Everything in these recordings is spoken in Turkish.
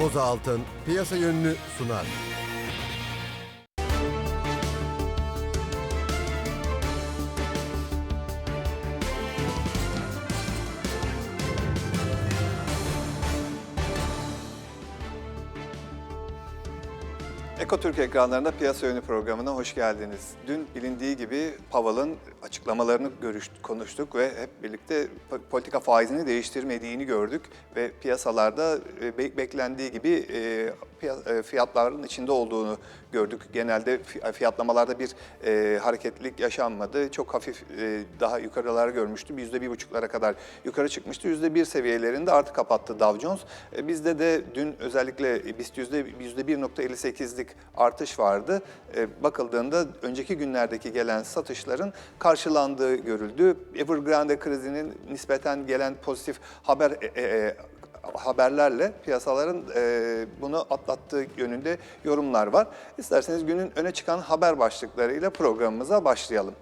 Koza Altın piyasa yönünü sunar. Ekotürk ekranlarında piyasa yönü programına hoş geldiniz. Dün bilindiği gibi Powell'ın açıklamalarını görüş, konuştuk ve hep birlikte po- politika faizini değiştirmediğini gördük ve piyasalarda e, be- beklendiği gibi e, e, fiyatların içinde olduğunu gördük. Genelde fi- fiyatlamalarda bir e, hareketlilik yaşanmadı. Çok hafif e, daha yukarılara görmüştü. Yüzde bir buçuklara kadar yukarı çıkmıştı. Yüzde bir seviyelerinde artı kapattı Dow Jones. E, bizde de dün özellikle BIST yüzde yüzde 1.58'lik artış vardı. E, bakıldığında önceki günlerdeki gelen satışların karşılandığı görüldü. Evergrande krizinin nispeten gelen pozitif haber e, e, haberlerle piyasaların e, bunu atlattığı yönünde yorumlar var. İsterseniz günün öne çıkan haber başlıklarıyla programımıza başlayalım.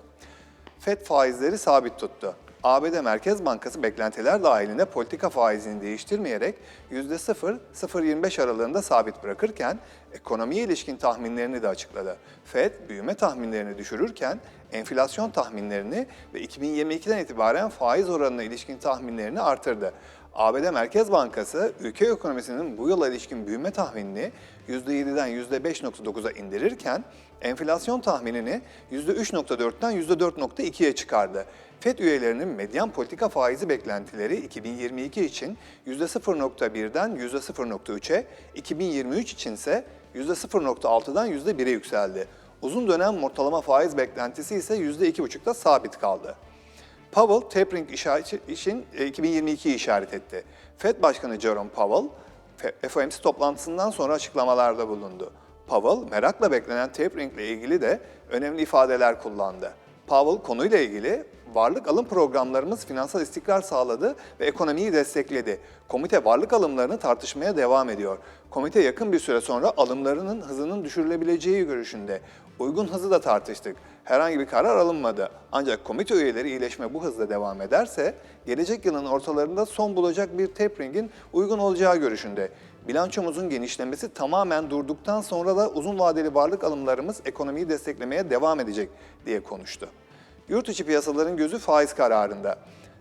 FED faizleri sabit tuttu. ABD Merkez Bankası beklentiler dahilinde politika faizini değiştirmeyerek %0-0.25 aralığında sabit bırakırken ekonomiye ilişkin tahminlerini de açıkladı. FED büyüme tahminlerini düşürürken enflasyon tahminlerini ve 2022'den itibaren faiz oranına ilişkin tahminlerini artırdı. ABD Merkez Bankası ülke ekonomisinin bu yıla ilişkin büyüme tahminini %7'den %5.9'a indirirken enflasyon tahminini %3.4'ten %4.2'ye çıkardı. FED üyelerinin medyan politika faizi beklentileri 2022 için %0.1'den %0.3'e, 2023 içinse %0.6'dan %1'e yükseldi. Uzun dönem ortalama faiz beklentisi ise %2.5'da sabit kaldı. Powell tapering işareti için e, 2022'yi işaret etti. Fed Başkanı Jerome Powell, FOMC toplantısından sonra açıklamalarda bulundu. Powell, merakla beklenen tapering ile ilgili de önemli ifadeler kullandı. Powell konuyla ilgili varlık alım programlarımız finansal istikrar sağladı ve ekonomiyi destekledi. Komite varlık alımlarını tartışmaya devam ediyor. Komite yakın bir süre sonra alımlarının hızının düşürülebileceği görüşünde. Uygun hızı da tartıştık. Herhangi bir karar alınmadı. Ancak komite üyeleri iyileşme bu hızla devam ederse gelecek yılın ortalarında son bulacak bir tapering'in uygun olacağı görüşünde. Bilançomuzun genişlemesi tamamen durduktan sonra da uzun vadeli varlık alımlarımız ekonomiyi desteklemeye devam edecek diye konuştu. Yurt içi piyasaların gözü faiz kararında.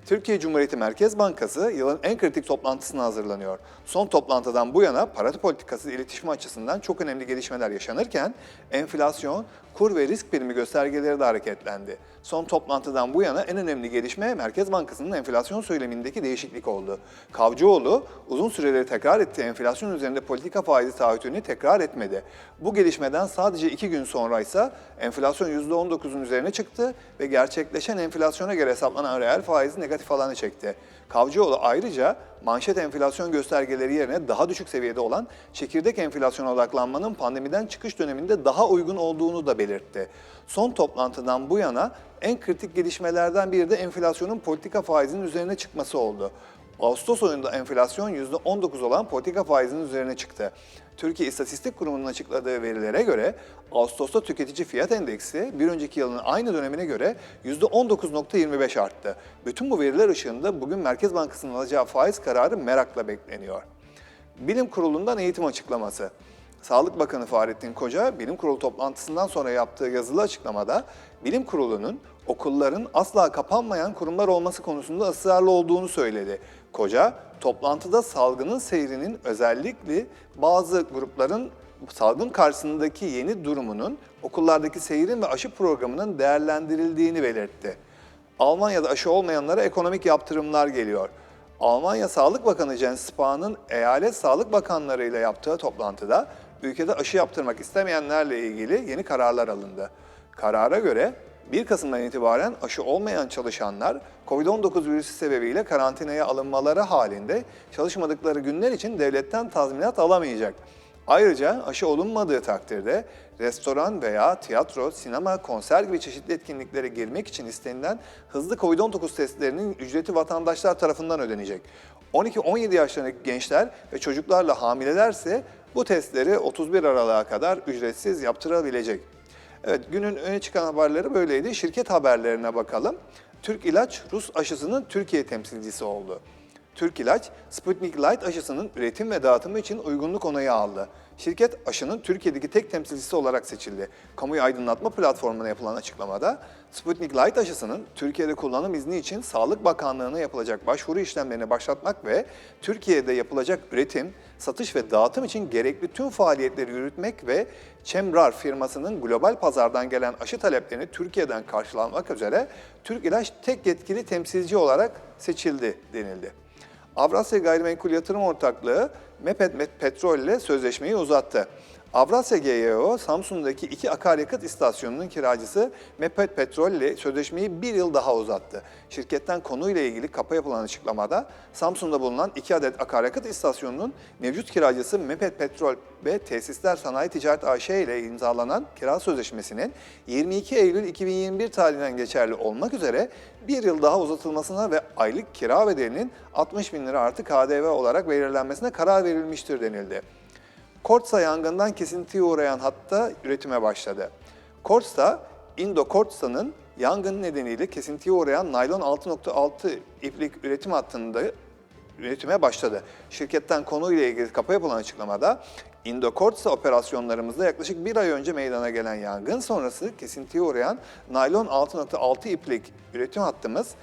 Türkiye Cumhuriyeti Merkez Bankası yılın en kritik toplantısına hazırlanıyor. Son toplantıdan bu yana para politikası iletişimi açısından çok önemli gelişmeler yaşanırken enflasyon, kur ve risk primi göstergeleri de hareketlendi. Son toplantıdan bu yana en önemli gelişme Merkez Bankası'nın enflasyon söylemindeki değişiklik oldu. Kavcıoğlu uzun süreleri tekrar ettiği enflasyon üzerinde politika faizi taahhütünü tekrar etmedi. Bu gelişmeden sadece iki gün sonra ise enflasyon %19'un üzerine çıktı ve gerçekleşen enflasyona göre hesaplanan reel faizi negatif alanı çekti. Kavcıoğlu ayrıca manşet enflasyon göstergeleri yerine daha düşük seviyede olan çekirdek enflasyona odaklanmanın pandemiden çıkış döneminde daha uygun olduğunu da belirtti. Son toplantıdan bu yana en kritik gelişmelerden biri de enflasyonun politika faizinin üzerine çıkması oldu. Ağustos ayında enflasyon %19 olan politika faizinin üzerine çıktı. Türkiye İstatistik Kurumu'nun açıkladığı verilere göre Ağustos'ta tüketici fiyat endeksi bir önceki yılın aynı dönemine göre %19.25 arttı. Bütün bu veriler ışığında bugün Merkez Bankası'nın alacağı faiz kararı merakla bekleniyor. Bilim Kurulu'ndan eğitim açıklaması. Sağlık Bakanı Fahrettin Koca, Bilim Kurulu toplantısından sonra yaptığı yazılı açıklamada Bilim Kurulu'nun okulların asla kapanmayan kurumlar olması konusunda ısrarlı olduğunu söyledi. Koca, toplantıda salgının seyrinin özellikle bazı grupların salgın karşısındaki yeni durumunun okullardaki seyrin ve aşı programının değerlendirildiğini belirtti. Almanya'da aşı olmayanlara ekonomik yaptırımlar geliyor. Almanya Sağlık Bakanı Jens Spahn'ın eyalet sağlık bakanlarıyla yaptığı toplantıda ülkede aşı yaptırmak istemeyenlerle ilgili yeni kararlar alındı. Karara göre 1 Kasım'dan itibaren aşı olmayan çalışanlar COVID-19 virüsü sebebiyle karantinaya alınmaları halinde çalışmadıkları günler için devletten tazminat alamayacak. Ayrıca aşı olunmadığı takdirde restoran veya tiyatro, sinema, konser gibi çeşitli etkinliklere girmek için istenilen hızlı COVID-19 testlerinin ücreti vatandaşlar tarafından ödenecek. 12-17 yaşlarındaki gençler ve çocuklarla hamilelerse bu testleri 31 Aralık'a kadar ücretsiz yaptırabilecek. Evet günün öne çıkan haberleri böyleydi. Şirket haberlerine bakalım. Türk İlaç Rus aşısının Türkiye temsilcisi oldu. Türk İlaç, Sputnik Light aşısının üretim ve dağıtımı için uygunluk onayı aldı. Şirket aşının Türkiye'deki tek temsilcisi olarak seçildi. Kamuoyu aydınlatma platformuna yapılan açıklamada Sputnik Light aşısının Türkiye'de kullanım izni için Sağlık Bakanlığı'na yapılacak başvuru işlemlerini başlatmak ve Türkiye'de yapılacak üretim, satış ve dağıtım için gerekli tüm faaliyetleri yürütmek ve Çemrar firmasının global pazardan gelen aşı taleplerini Türkiye'den karşılamak üzere Türk İlaç tek yetkili temsilci olarak seçildi denildi. Avrasya Gayrimenkul Yatırım Ortaklığı MEPET Petrol ile sözleşmeyi uzattı. Avrasya GYO, Samsun'daki iki akaryakıt istasyonunun kiracısı MEPET Petrol ile sözleşmeyi bir yıl daha uzattı. Şirketten konuyla ilgili kapa yapılan açıklamada Samsun'da bulunan iki adet akaryakıt istasyonunun mevcut kiracısı MEPET Petrol ve Tesisler Sanayi Ticaret AŞ ile imzalanan kira sözleşmesinin 22 Eylül 2021 tarihinden geçerli olmak üzere bir yıl daha uzatılmasına ve aylık kira bedelinin 60 bin lira artı KDV olarak belirlenmesine karar verilmiştir denildi. Kortsa yangından kesintiye uğrayan hatta üretime başladı. Kortsa, Indo Kortsa'nın yangın nedeniyle kesintiye uğrayan naylon 6.6 iplik üretim hattında üretime başladı. Şirketten konuyla ilgili kapa yapılan açıklamada Indokortsa operasyonlarımızda yaklaşık bir ay önce meydana gelen yangın sonrası kesintiye uğrayan naylon 6.6 iplik üretim hattımız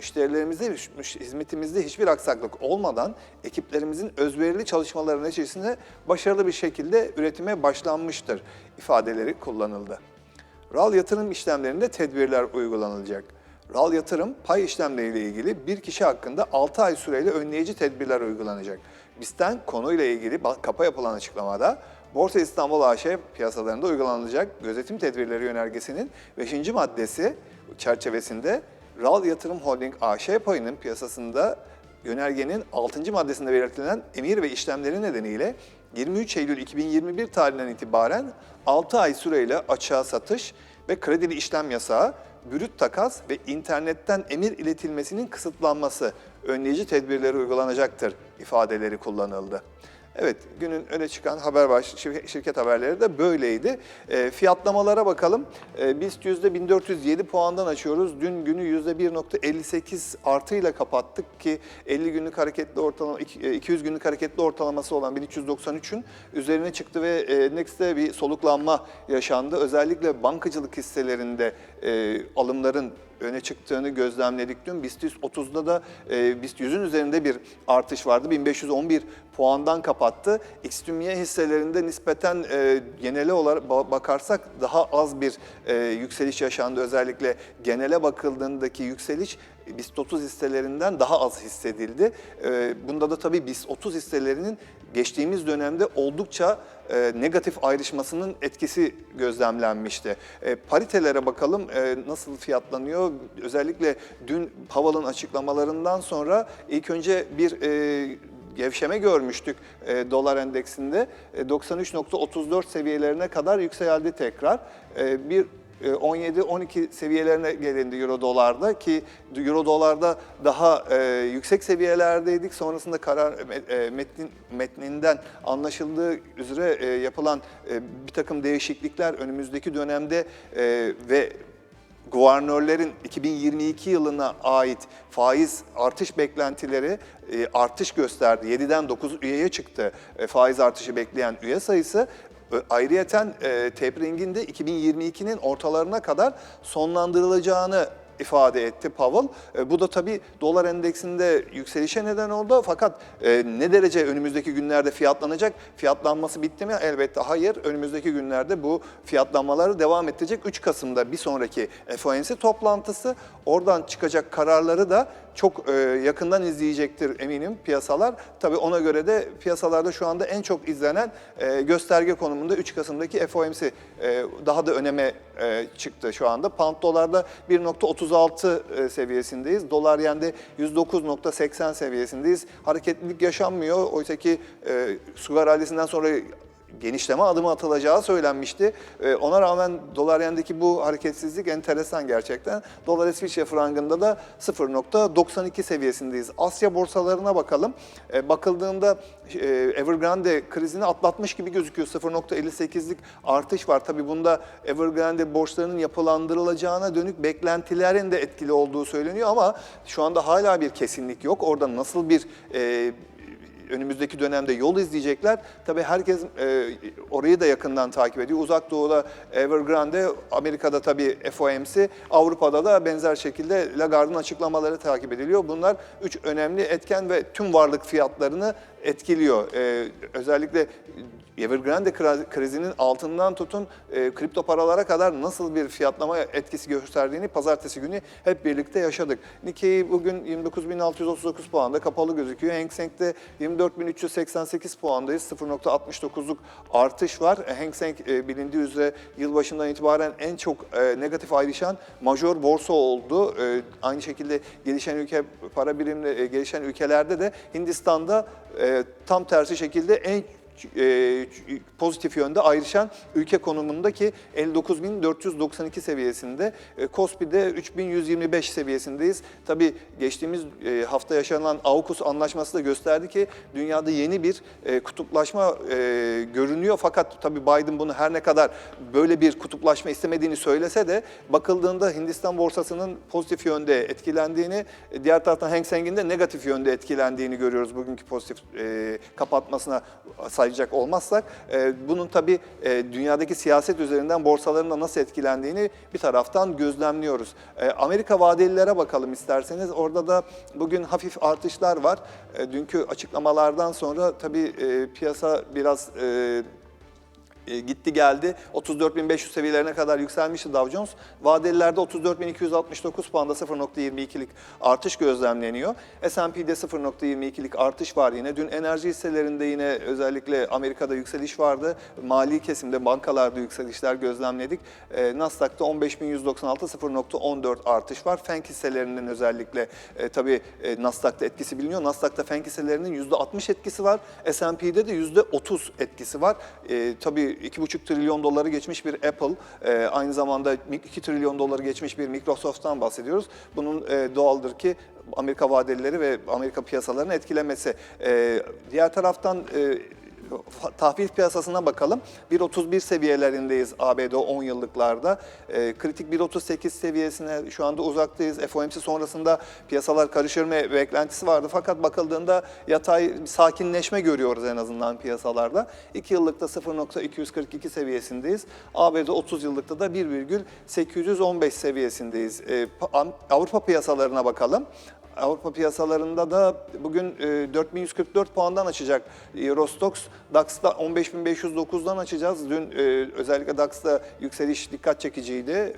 müşterilerimizde, müş- hizmetimizde hiçbir aksaklık olmadan ekiplerimizin özverili çalışmaları neticesinde başarılı bir şekilde üretime başlanmıştır ifadeleri kullanıldı. RAL yatırım işlemlerinde tedbirler uygulanılacak. RAL yatırım pay işlemleriyle ilgili bir kişi hakkında 6 ay süreyle önleyici tedbirler uygulanacak. BIST'ten konuyla ilgili kapa yapılan açıklamada Borsa İstanbul AŞ piyasalarında uygulanacak gözetim tedbirleri yönergesinin 5. maddesi çerçevesinde RAL Yatırım Holding AŞ payının piyasasında yönergenin 6. maddesinde belirtilen emir ve işlemleri nedeniyle 23 Eylül 2021 tarihinden itibaren 6 ay süreyle açığa satış ve kredili işlem yasağı, bürüt takas ve internetten emir iletilmesinin kısıtlanması önleyici tedbirleri uygulanacaktır ifadeleri kullanıldı. Evet, günün öne çıkan haber baş, şir- şirket haberleri de böyleydi. E, fiyatlamalara bakalım. E, BIST %1407 puandan açıyoruz. Dün günü %1.58 artıyla kapattık ki 50 günlük hareketli ortalama, iki- e, 200 günlük hareketli ortalaması olan 1393'ün üzerine çıktı ve e, Next'te bir soluklanma yaşandı. Özellikle bankacılık hisselerinde e, alımların öne çıktığını gözlemledik dün. BIST 30'da da e, BIST 100'ün üzerinde bir artış vardı. 1511 puandan kapattı. XTÜMYE hisselerinde nispeten e, genele olarak ba- bakarsak daha az bir e, yükseliş yaşandı. Özellikle genele bakıldığındaki yükseliş BIST 30 hisselerinden daha az hissedildi. E, bunda da tabii BIST 30 hisselerinin geçtiğimiz dönemde oldukça e, negatif ayrışmasının etkisi gözlemlenmişti. E, paritelere bakalım e, nasıl fiyatlanıyor. Özellikle dün Powell'ın açıklamalarından sonra ilk önce bir gevşeme görmüştük dolar endeksinde. E, 93.34 seviyelerine kadar yükseldi tekrar. Bir 17-12 seviyelerine gelindi euro dolarda ki euro dolarda daha e, yüksek seviyelerdeydik. Sonrasında karar e, metnin, metninden anlaşıldığı üzere e, yapılan e, bir takım değişiklikler önümüzdeki dönemde e, ve guvernörlerin 2022 yılına ait faiz artış beklentileri e, artış gösterdi. 7'den 9 üyeye çıktı e, faiz artışı bekleyen üye sayısı. Ayrıyeten e, Tapering'in de 2022'nin ortalarına kadar sonlandırılacağını ifade etti Powell. E, bu da tabii dolar endeksinde yükselişe neden oldu. Fakat e, ne derece önümüzdeki günlerde fiyatlanacak? Fiyatlanması bitti mi? Elbette hayır. Önümüzdeki günlerde bu fiyatlanmaları devam edecek. 3 Kasım'da bir sonraki FOMC toplantısı. Oradan çıkacak kararları da çok e, yakından izleyecektir eminim piyasalar. Tabii ona göre de piyasalarda şu anda en çok izlenen e, gösterge konumunda 3 Kasım'daki FOMC e, daha da öneme e, çıktı şu anda. Pound dolarda 1.36 e, seviyesindeyiz. Dolar yende 109.80 seviyesindeyiz. Hareketlilik yaşanmıyor. Oysa ki e, su rallisinden sonra genişleme adımı atılacağı söylenmişti. E, ona rağmen dolar yendeki bu hareketsizlik enteresan gerçekten. Dolar İsviçre frangında da 0.92 seviyesindeyiz. Asya borsalarına bakalım. E, bakıldığında e, Evergrande krizini atlatmış gibi gözüküyor. 0.58'lik artış var. Tabii bunda Evergrande borçlarının yapılandırılacağına dönük beklentilerin de etkili olduğu söyleniyor ama şu anda hala bir kesinlik yok. Orada nasıl bir e, önümüzdeki dönemde yol izleyecekler. Tabii herkes e, orayı da yakından takip ediyor. Uzak Doğu'da Evergrande, Amerika'da tabii FOMC, Avrupa'da da benzer şekilde Lagarde'ın açıklamaları takip ediliyor. Bunlar üç önemli etken ve tüm varlık fiyatlarını etkiliyor. E, özellikle Evergrande krizinin altından tutun e, kripto paralara kadar nasıl bir fiyatlama etkisi gösterdiğini pazartesi günü hep birlikte yaşadık. Nikkei bugün 29.639 puanda kapalı gözüküyor. Hang Seng'de 24.388 puandayız. 0.69'luk artış var. E, Hang Seng e, bilindiği üzere yılbaşından itibaren en çok e, negatif ayrışan majör borsa oldu. E, aynı şekilde gelişen ülke para birimli e, gelişen ülkelerde de Hindistan'da e, tam tersi şekilde en e, pozitif yönde ayrışan ülke konumundaki 59.492 seviyesinde. E, Kospi'de 3.125 seviyesindeyiz. Tabii geçtiğimiz e, hafta yaşanan AUKUS anlaşması da gösterdi ki dünyada yeni bir e, kutuplaşma e, görünüyor. Fakat tabii Biden bunu her ne kadar böyle bir kutuplaşma istemediğini söylese de bakıldığında Hindistan borsasının pozitif yönde etkilendiğini, e, diğer taraftan Hang Seng'in de negatif yönde etkilendiğini görüyoruz bugünkü pozitif e, kapatmasına sayacak olmazsak. E, bunun tabii e, dünyadaki siyaset üzerinden borsaların da nasıl etkilendiğini bir taraftan gözlemliyoruz. E, Amerika vadelilere bakalım isterseniz. Orada da bugün hafif artışlar var. E, dünkü açıklamalardan sonra tabii e, piyasa biraz... E, gitti geldi. 34.500 seviyelerine kadar yükselmişti Dow Jones. Vadelilerde 34.269 puanda 0.22'lik artış gözlemleniyor. S&P'de 0.22'lik artış var yine. Dün enerji hisselerinde yine özellikle Amerika'da yükseliş vardı. Mali kesimde bankalarda yükselişler gözlemledik. E, Nasdaq'ta 15.196 0.14 artış var. Fenk hisselerinin özellikle e, tabii e, Nasdaq'ta etkisi biliniyor. Nasdaq'ta Fenk hisselerinin %60 etkisi var. S&P'de de %30 etkisi var. E, tabii 2,5 trilyon doları geçmiş bir Apple, e, aynı zamanda 2 trilyon doları geçmiş bir Microsoft'tan bahsediyoruz. Bunun e, doğaldır ki Amerika vadelileri ve Amerika piyasalarını etkilemesi. E, diğer taraftan e, tahvil piyasasına bakalım. 1.31 seviyelerindeyiz ABD 10 yıllıklarda. E, kritik 1.38 seviyesine şu anda uzaktayız. FOMC sonrasında piyasalar karışır mı beklentisi vardı. Fakat bakıldığında yatay sakinleşme görüyoruz en azından piyasalarda. 2 yıllıkta 0.242 seviyesindeyiz. ABD 30 yıllıkta da 1,815 seviyesindeyiz. E, pa- Avrupa piyasalarına bakalım. Avrupa piyasalarında da bugün e, 4144 puandan açacak Eurostox. DAX'ta 15509'dan açacağız. Dün e, özellikle DAX'ta yükseliş dikkat çekiciydi.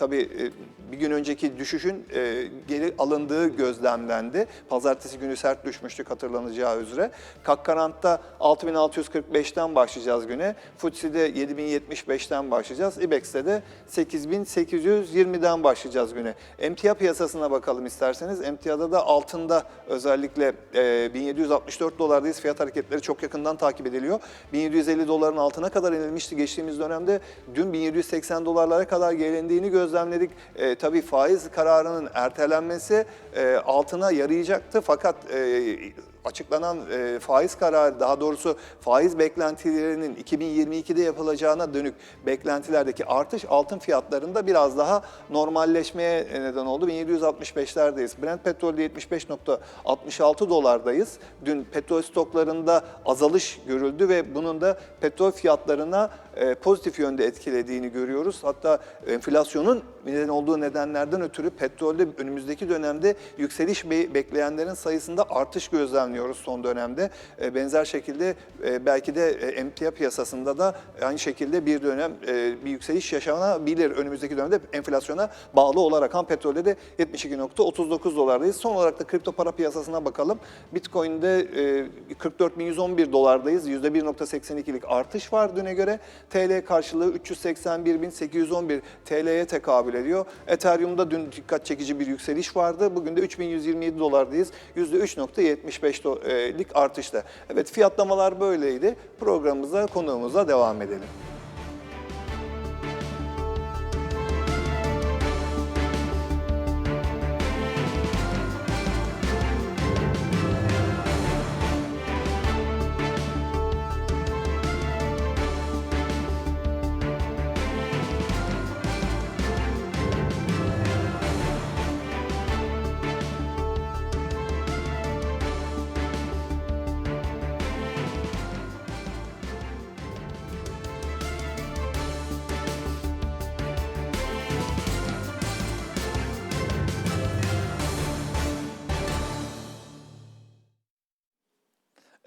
E, Tabii e, bir gün önceki düşüşün e, geri alındığı gözlemlendi. Pazartesi günü sert düşmüştük hatırlanacağı üzere. Kakkarant'ta 6645'ten başlayacağız güne. FTSE'de 7075'ten başlayacağız. IBEX'te de 8820'den başlayacağız güne. Emtia piyasasına bakalım isterseniz. Emtia'da da altında özellikle e, 1764 dolardayız. Fiyat hareketleri çok yakından takip ediliyor. 1750 doların altına kadar inilmişti geçtiğimiz dönemde. Dün 1780 dolarlara kadar gelindiğini gözlemledik. E, tabii faiz kararının ertelenmesi e, altına yarayacaktı. Fakat e, açıklanan e, faiz kararı daha doğrusu faiz beklentilerinin 2022'de yapılacağına dönük beklentilerdeki artış altın fiyatlarında biraz daha normalleşmeye neden oldu. 1765'lerdeyiz. Brent petrolde 75.66 dolardayız. Dün petrol stoklarında azalış görüldü ve bunun da petrol fiyatlarına e, pozitif yönde etkilediğini görüyoruz. Hatta enflasyonun neden olduğu nedenlerden ötürü petrolde önümüzdeki dönemde yükseliş be- bekleyenlerin sayısında artış gözlemliyoruz son dönemde. E, benzer şekilde e, belki de e, emtia piyasasında da aynı şekilde bir dönem e, bir yükseliş yaşanabilir önümüzdeki dönemde enflasyona bağlı olarak. Ham petrolde de 72.39 dolardayız. Son olarak da kripto para piyasasına bakalım. Bitcoin'de e, 44.111 dolardayız. %1.82'lik artış var düne göre. TL karşılığı 381.811 TL'ye tekabül ediyor. Ethereum'da dün dikkat çekici bir yükseliş vardı. Bugün de 3127 dolardayız. %3.75'lik artışla. Evet fiyatlamalar böyleydi. Programımıza, konuğumuza devam edelim.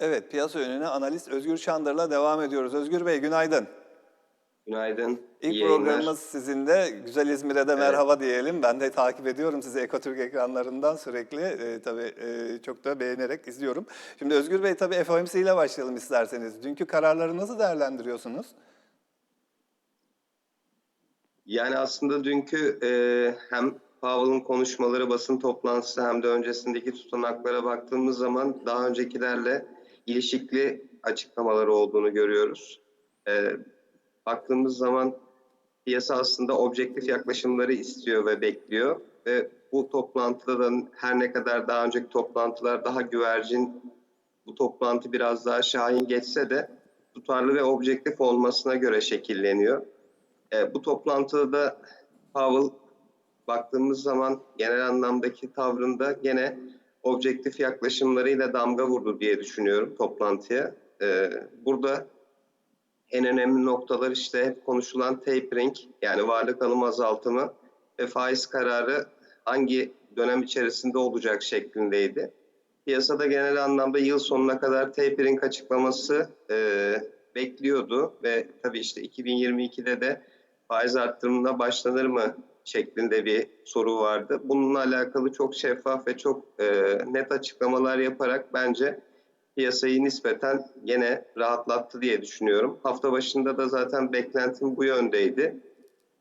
Evet, piyasa yönüne analist Özgür Çandır'la devam ediyoruz. Özgür Bey günaydın. Günaydın. İlk iyi yayınlar. programımız sizinle. Güzel İzmir'e de merhaba diyelim. Ben de takip ediyorum sizi Ekotürk ekranlarından sürekli. Ee, tabii e, çok da beğenerek izliyorum. Şimdi Özgür Bey tabii FOMC ile başlayalım isterseniz. Dünkü kararları nasıl değerlendiriyorsunuz? Yani aslında dünkü e, hem Powell'ın konuşmaları, basın toplantısı hem de öncesindeki tutanaklara baktığımız zaman daha öncekilerle ilişikli açıklamaları olduğunu görüyoruz. E, baktığımız zaman piyasa aslında objektif yaklaşımları istiyor ve bekliyor. Ve bu toplantıda da her ne kadar daha önceki toplantılar daha güvercin, bu toplantı biraz daha şahin geçse de tutarlı ve objektif olmasına göre şekilleniyor. E, bu toplantıda da Powell baktığımız zaman genel anlamdaki tavrında gene objektif yaklaşımlarıyla damga vurdu diye düşünüyorum toplantıya. E, burada en önemli noktalar işte hep konuşulan tapering yani varlık alım azaltımı ve faiz kararı hangi dönem içerisinde olacak şeklindeydi. Piyasada genel anlamda yıl sonuna kadar tapering açıklaması e, bekliyordu ve tabii işte 2022'de de faiz arttırımına başlanır mı şeklinde bir soru vardı. Bununla alakalı çok şeffaf ve çok e, net açıklamalar yaparak bence piyasayı nispeten gene rahatlattı diye düşünüyorum. Hafta başında da zaten beklentim bu yöndeydi.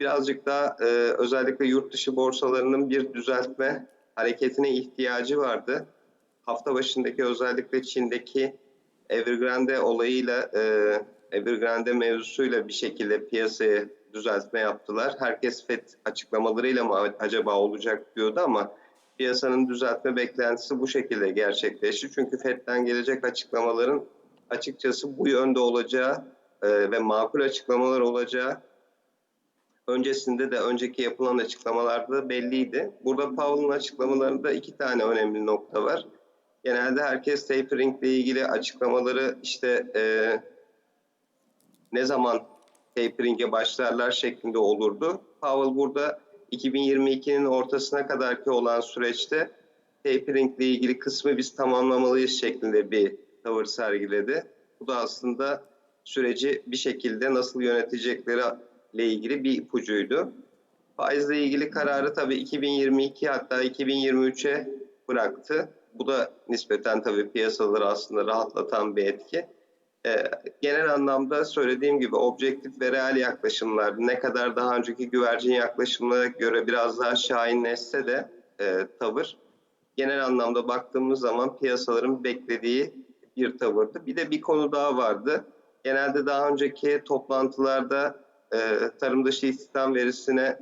Birazcık daha e, özellikle yurt dışı borsalarının bir düzeltme hareketine ihtiyacı vardı. Hafta başındaki özellikle Çin'deki Evergrande olayıyla, e, Evergrande mevzusuyla bir şekilde piyasaya düzeltme yaptılar. Herkes FED açıklamalarıyla mı acaba olacak diyordu ama piyasanın düzeltme beklentisi bu şekilde gerçekleşti. Çünkü FED'den gelecek açıklamaların açıkçası bu yönde olacağı e, ve makul açıklamalar olacağı öncesinde de önceki yapılan açıklamalarda belliydi. Burada Powell'ın açıklamalarında iki tane önemli nokta var. Genelde herkes tapering ile ilgili açıklamaları işte e, ne zaman tapering'e başlarlar şeklinde olurdu. Powell burada 2022'nin ortasına kadarki olan süreçte tapering ile ilgili kısmı biz tamamlamalıyız şeklinde bir tavır sergiledi. Bu da aslında süreci bir şekilde nasıl yönetecekleri ile ilgili bir ipucuydu. Faizle ilgili kararı tabii 2022 hatta 2023'e bıraktı. Bu da nispeten tabii piyasaları aslında rahatlatan bir etki. Ee, genel anlamda söylediğim gibi objektif ve reel yaklaşımlar ne kadar daha önceki güvercin yaklaşımlara göre biraz daha şahinleşse de e, tavır genel anlamda baktığımız zaman piyasaların beklediği bir tavırdı. Bir de bir konu daha vardı. Genelde daha önceki toplantılarda e, tarım dışı istihdam verisine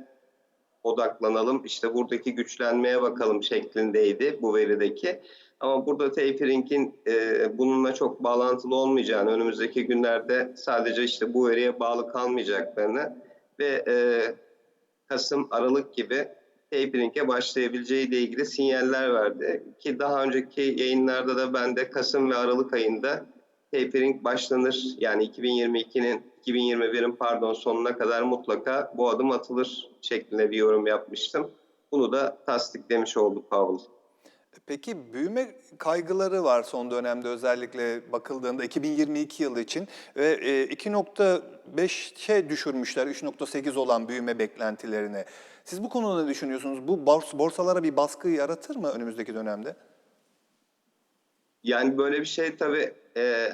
odaklanalım. İşte buradaki güçlenmeye bakalım şeklindeydi bu verideki. Ama burada tapering'in e, bununla çok bağlantılı olmayacağını, önümüzdeki günlerde sadece işte bu veriye bağlı kalmayacaklarını ve e, Kasım, Aralık gibi tapering'e başlayabileceği ile ilgili sinyaller verdi. Ki daha önceki yayınlarda da ben de Kasım ve Aralık ayında tapering başlanır. Yani 2022'nin 2021'in pardon sonuna kadar mutlaka bu adım atılır şeklinde bir yorum yapmıştım. Bunu da tasdiklemiş oldu Powell. Peki büyüme kaygıları var son dönemde özellikle bakıldığında 2022 yılı için ve e, 2.5'e düşürmüşler 3.8 olan büyüme beklentilerini. Siz bu konuda ne düşünüyorsunuz? Bu bors- borsalara bir baskı yaratır mı önümüzdeki dönemde? Yani böyle bir şey tabii e,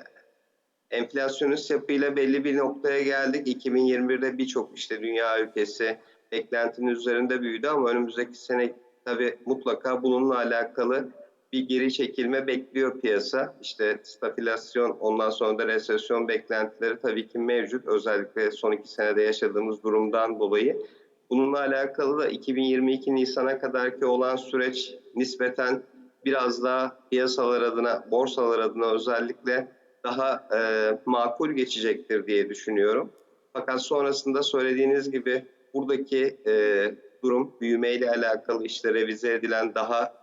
enflasyonist yapıyla belli bir noktaya geldik. 2021'de birçok işte dünya ülkesi beklentinin üzerinde büyüdü ama önümüzdeki sene tabii mutlaka bununla alakalı bir geri çekilme bekliyor piyasa. İşte stagflasyon ondan sonra da resesyon beklentileri tabii ki mevcut. Özellikle son iki senede yaşadığımız durumdan dolayı. Bununla alakalı da 2022 Nisan'a kadarki olan süreç nispeten biraz daha piyasalar adına, borsalar adına özellikle daha e, makul geçecektir diye düşünüyorum. Fakat sonrasında söylediğiniz gibi buradaki e, durum büyümeyle alakalı işte revize edilen daha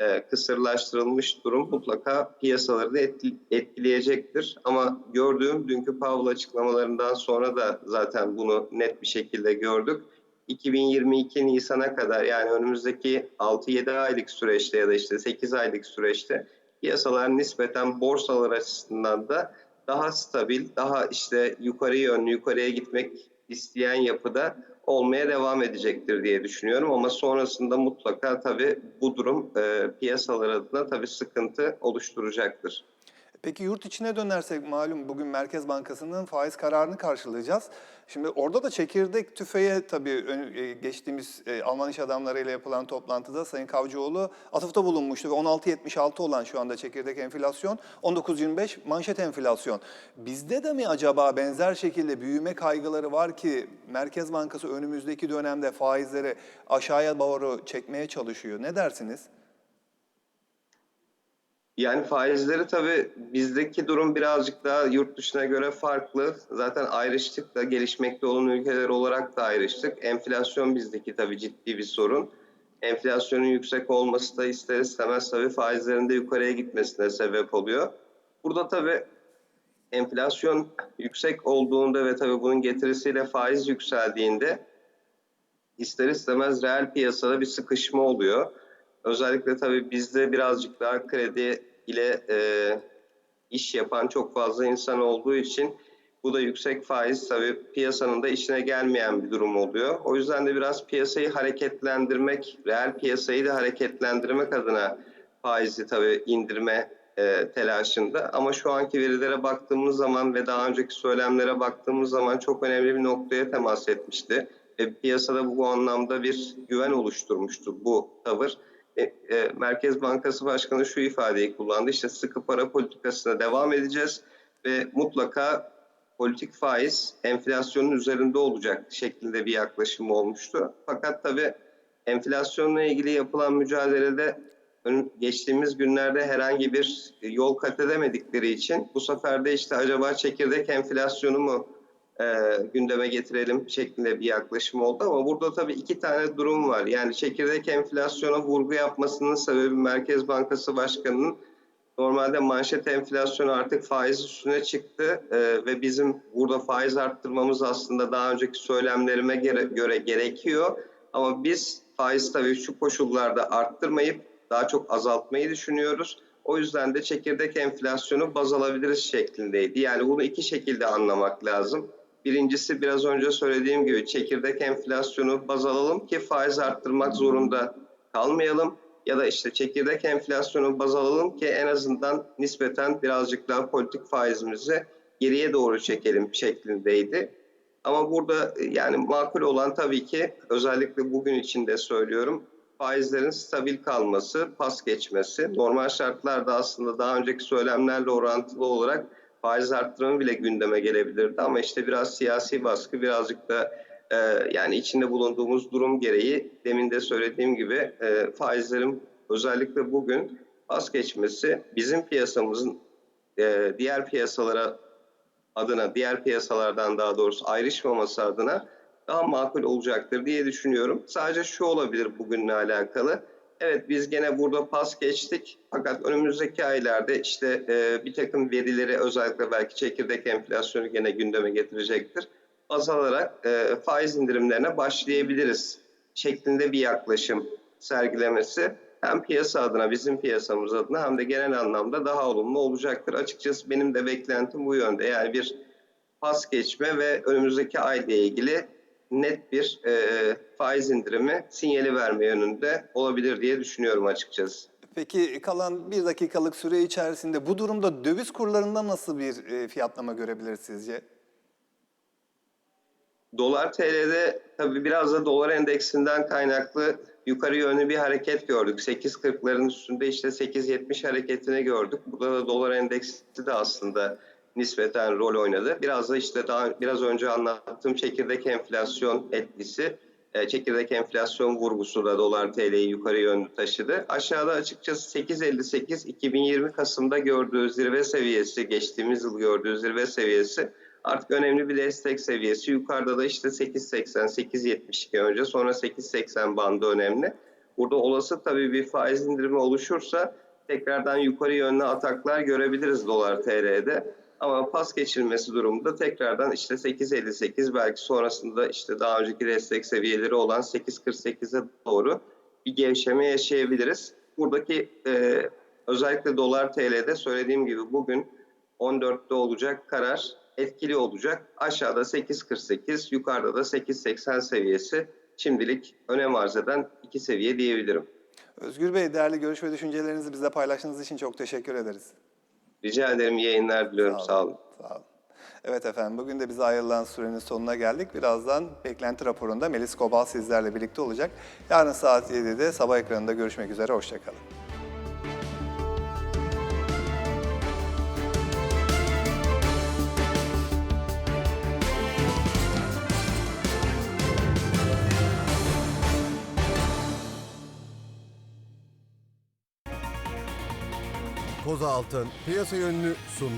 e, kısırlaştırılmış durum mutlaka piyasaları da etki- etkileyecektir. Ama gördüğüm dünkü Powell açıklamalarından sonra da zaten bunu net bir şekilde gördük. 2022 Nisan'a kadar yani önümüzdeki 6-7 aylık süreçte ya da işte 8 aylık süreçte piyasalar nispeten borsalar açısından da daha stabil, daha işte yukarı yönlü, yukarıya gitmek isteyen yapıda olmaya devam edecektir diye düşünüyorum. Ama sonrasında mutlaka tabii bu durum e, piyasalar adına tabii sıkıntı oluşturacaktır. Peki yurt içine dönersek malum bugün Merkez Bankası'nın faiz kararını karşılayacağız. Şimdi orada da çekirdek tüfeğe tabii e, geçtiğimiz e, Alman iş adamlarıyla yapılan toplantıda Sayın Kavcıoğlu atıfta bulunmuştu ve 16.76 olan şu anda çekirdek enflasyon 19.25 manşet enflasyon. Bizde de mi acaba benzer şekilde büyüme kaygıları var ki Merkez Bankası önümüzdeki dönemde faizleri aşağıya doğru çekmeye çalışıyor? Ne dersiniz? Yani faizleri tabii bizdeki durum birazcık daha yurt dışına göre farklı. Zaten ayrıştık da gelişmekte olan ülkeler olarak da ayrıştık. Enflasyon bizdeki tabii ciddi bir sorun. Enflasyonun yüksek olması da ister istemez tabii faizlerin de yukarıya gitmesine sebep oluyor. Burada tabii enflasyon yüksek olduğunda ve tabii bunun getirisiyle faiz yükseldiğinde ister istemez reel piyasada bir sıkışma oluyor. Özellikle tabii bizde birazcık daha kredi ile e, iş yapan çok fazla insan olduğu için bu da yüksek faiz tabii piyasanın da işine gelmeyen bir durum oluyor. O yüzden de biraz piyasayı hareketlendirmek, reel piyasayı da hareketlendirmek adına faizi tabii indirme e, telaşında. Ama şu anki verilere baktığımız zaman ve daha önceki söylemlere baktığımız zaman çok önemli bir noktaya temas etmişti. Ve piyasada bu anlamda bir güven oluşturmuştu bu tavır. E, e, Merkez Bankası Başkanı şu ifadeyi kullandı. İşte sıkı para politikasına devam edeceğiz ve mutlaka politik faiz enflasyonun üzerinde olacak şeklinde bir yaklaşım olmuştu. Fakat tabii enflasyonla ilgili yapılan mücadelede geçtiğimiz günlerde herhangi bir yol kat edemedikleri için bu sefer de işte acaba çekirdek enflasyonu mu e, gündeme getirelim şeklinde bir yaklaşım oldu ama burada tabii iki tane durum var. Yani çekirdek enflasyona vurgu yapmasının sebebi Merkez Bankası Başkanı'nın normalde manşet enflasyonu artık faiz üstüne çıktı e, ve bizim burada faiz arttırmamız aslında daha önceki söylemlerime göre, göre gerekiyor. Ama biz faiz tabii şu koşullarda arttırmayıp daha çok azaltmayı düşünüyoruz. O yüzden de çekirdek enflasyonu baz alabiliriz şeklindeydi. Yani bunu iki şekilde anlamak lazım. Birincisi biraz önce söylediğim gibi çekirdek enflasyonu baz alalım ki faiz arttırmak zorunda kalmayalım. Ya da işte çekirdek enflasyonu baz alalım ki en azından nispeten birazcık daha politik faizimizi geriye doğru çekelim şeklindeydi. Ama burada e, yani makul olan tabii ki özellikle bugün için de söylüyorum faizlerin stabil kalması, pas geçmesi. Normal şartlarda aslında daha önceki söylemlerle orantılı olarak faiz arttırımı bile gündeme gelebilirdi ama işte biraz siyasi baskı birazcık da e, yani içinde bulunduğumuz durum gereği demin de söylediğim gibi e, faizlerin özellikle bugün pas geçmesi bizim piyasamızın e, diğer piyasalara adına, diğer piyasalardan daha doğrusu ayrışmaması adına daha makul olacaktır diye düşünüyorum. Sadece şu olabilir bugünle alakalı. Evet biz gene burada pas geçtik. Fakat önümüzdeki aylarda işte e, bir takım verileri özellikle belki çekirdek enflasyonu gene gündeme getirecektir. Baz alarak e, faiz indirimlerine başlayabiliriz şeklinde bir yaklaşım sergilemesi hem piyasa adına, bizim piyasamız adına hem de genel anlamda daha olumlu olacaktır. Açıkçası benim de beklentim bu yönde. Yani bir pas geçme ve önümüzdeki ayla ilgili net bir e, faiz indirimi sinyali verme yönünde olabilir diye düşünüyorum açıkçası. Peki kalan bir dakikalık süre içerisinde bu durumda döviz kurlarında nasıl bir e, fiyatlama görebiliriz sizce? Dolar TL'de tabii biraz da dolar endeksinden kaynaklı yukarı yönlü bir hareket gördük. 8.40'ların üstünde işte 8.70 hareketini gördük. Burada da dolar endeksi de aslında nispeten rol oynadı. Biraz da işte daha biraz önce anlattığım çekirdek enflasyon etkisi, e, çekirdek enflasyon vurgusu da dolar TL'yi yukarı yönlü taşıdı. Aşağıda açıkçası 8.58 2020 Kasım'da gördüğü zirve seviyesi, geçtiğimiz yıl gördüğü zirve seviyesi artık önemli bir destek seviyesi. Yukarıda da işte 8.80, 8.72 önce sonra 8.80 bandı önemli. Burada olası tabii bir faiz indirimi oluşursa tekrardan yukarı yönlü ataklar görebiliriz dolar TL'de. Ama pas geçilmesi durumunda tekrardan işte 8.58 belki sonrasında işte daha önceki destek seviyeleri olan 8.48'e doğru bir gevşeme yaşayabiliriz. Buradaki e, özellikle dolar TL'de söylediğim gibi bugün 14'te olacak karar etkili olacak. Aşağıda 8.48, yukarıda da 8.80 seviyesi şimdilik önem arz eden iki seviye diyebilirim. Özgür Bey değerli görüş ve düşüncelerinizi bizle paylaştığınız için çok teşekkür ederiz. Rica ederim iyi yayınlar diliyorum. Sağ olun. Sağ olun. Evet efendim bugün de bize ayrılan sürenin sonuna geldik. Birazdan beklenti raporunda Melis Kobal sizlerle birlikte olacak. Yarın saat 7'de sabah ekranında görüşmek üzere. Hoşçakalın. Koza Altın piyasa yönünü sundu.